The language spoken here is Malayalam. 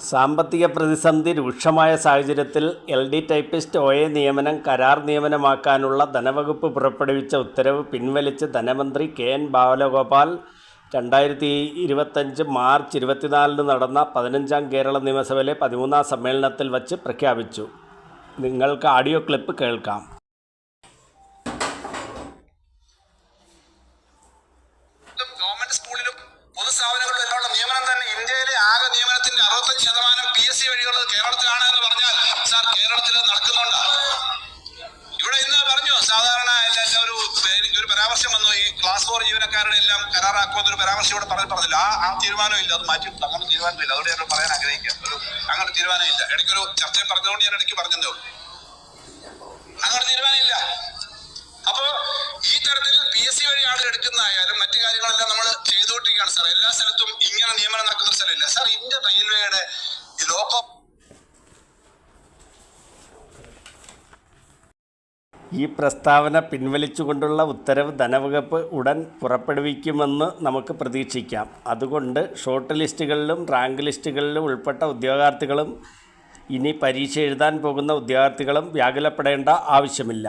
സാമ്പത്തിക പ്രതിസന്ധി രൂക്ഷമായ സാഹചര്യത്തിൽ L D typist O A നിയമനം കരാർ നിയമനമാക്കാനുള്ള ധനവകുപ്പ് പുറപ്പെടുവിച്ച ഉത്തരവ് പിൻവലിച്ച് ധനമന്ത്രി കെ എൻ ബാലഗോപാൽ രണ്ടായിരത്തി ഇരുപത്തഞ്ച് മാർച്ച് ഇരുപത്തിനാലിന് നടന്ന പതിനഞ്ചാം കേരള നിയമസഭയിലെ പതിമൂന്നാം സമ്മേളനത്തിൽ വച്ച് പ്രഖ്യാപിച്ചു. നിങ്ങൾക്ക് ആഡിയോ ക്ലിപ്പ് കേൾക്കാം. അറുപത്തഞ്ച് ശതമാനം പി എസ് സി വഴിയുള്ളത് കേരളത്തിലാണ് എന്ന് പറഞ്ഞാൽ സാർ കേരളത്തിൽ നടക്കുന്നുണ്ട്. ഇവിടെ ഇന്ന് പറഞ്ഞു സാധാരണ എല്ലാ ഒരു ഒരു പരാമർശം വന്നു. ഈ ക്ലാസ് ഫോർ ജീവനക്കാരുടെ എല്ലാം കരാറാക്കുമെന്നൊരു പരാമർശം ഇവിടെ പറഞ്ഞു പറഞ്ഞില്ല. ആ ആ തീരുമാനം ഇല്ല. അത് മാറ്റി അങ്ങനെ തീരുമാനമില്ല അതുകൊണ്ട് ഞാൻ പറയാൻ ആഗ്രഹിക്കുക. ഒരു അങ്ങനെ തീരുമാനമില്ല ഇടയ്ക്കൊരു ചർച്ചയിൽ പറഞ്ഞതുകൊണ്ട് ഞാൻ ഇടയ്ക്ക് പറഞ്ഞതേ ഉള്ളൂ. എടുക്കുന്നതായാലും മറ്റു കാര്യങ്ങളെല്ലാം നമ്മൾ ചെയ്തുകൊണ്ടിരിക്കുകയാണ് സാർ എല്ലാ സ്ഥലത്തും ഇങ്ങനെ നിയമനം നടക്കുന്ന സ്ഥലമില്ല. സാർ ഇന്ത്യൻ റെയിൽവേയുടെ ലോക്കോ ഈ പ്രസ്താവന പിൻവലിച്ചുകൊണ്ടുള്ള ഉത്തരവ് ധനവകുപ്പ് ഉടൻ പുറപ്പെടുവിക്കുമെന്ന് നമുക്ക് പ്രതീക്ഷിക്കാം. അതുകൊണ്ട് ഷോർട്ട് ലിസ്റ്റുകളിലും റാങ്ക് ലിസ്റ്റുകളിലും ഉൾപ്പെട്ട ഉദ്യോഗാർത്ഥികളും ഇനി പരീക്ഷ എഴുതാൻ പോകുന്ന ഉദ്യോഗാർത്ഥികളും വ്യാകുലപ്പെടേണ്ട ആവശ്യമില്ല.